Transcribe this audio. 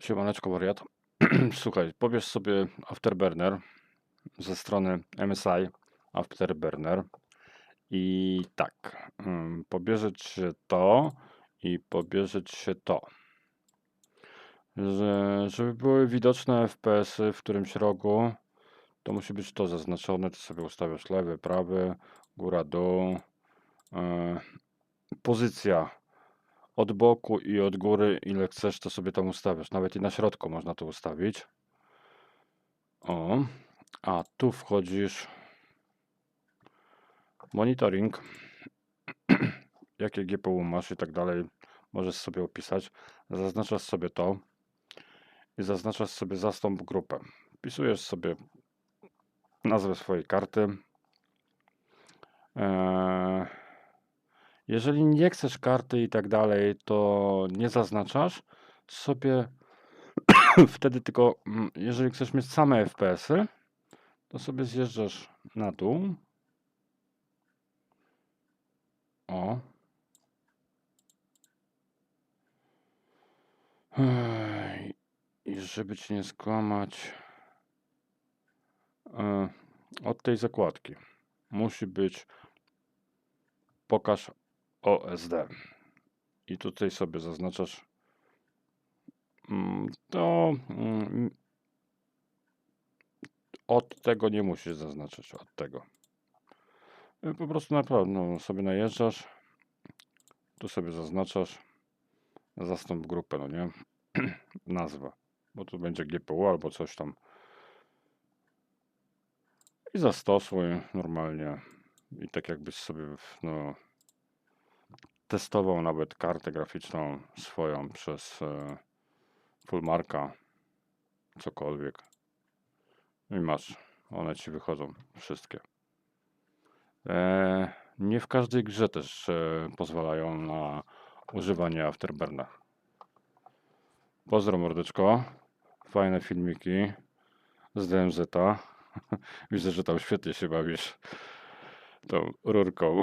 Siemaneczko wariat. Słuchaj, pobierz sobie Afterburner ze strony MSI Afterburner i tak, ym, pobierze się to i pobierze się to. Że, żeby były widoczne FPS-y w którymś rogu, to musi być to zaznaczone. Ty sobie ustawiasz lewy, prawy, góra, dół. Yy, pozycja od boku i od góry, ile chcesz, to sobie tam ustawiasz. Nawet i na środku można to ustawić. O, a tu wchodzisz monitoring, jakie GPU masz i tak dalej, możesz sobie opisać. Zaznaczasz sobie to i zaznaczasz sobie zastąp grupę. Wpisujesz sobie nazwę swojej karty. Eee, jeżeli nie chcesz karty i tak dalej, to nie zaznaczasz sobie wtedy tylko, mm, jeżeli chcesz mieć same FPS-y, to sobie zjeżdżasz na dół. O. I żeby ci nie skłamać, e, od tej zakładki musi być pokaż OSD. I tutaj sobie zaznaczasz mm, to mm, od tego nie musisz zaznaczać, od tego. Y, Po prostu naprawdę no, sobie najeżdżasz, tu sobie zaznaczasz, zastąp grupę, no nie? Nazwa, bo tu będzie GPU albo coś tam. I zastosuj normalnie. I tak jakbyś sobie, no, testował nawet kartę graficzną swoją przez e, Fullmarka, cokolwiek. I masz, one ci wychodzą wszystkie. E, nie w każdej grze też e, pozwalają na używanie Afterburna. Pozdro mordeczko. Fajne filmiki z DMZ-a. Widzę, że tam świetnie się bawisz tą rurką.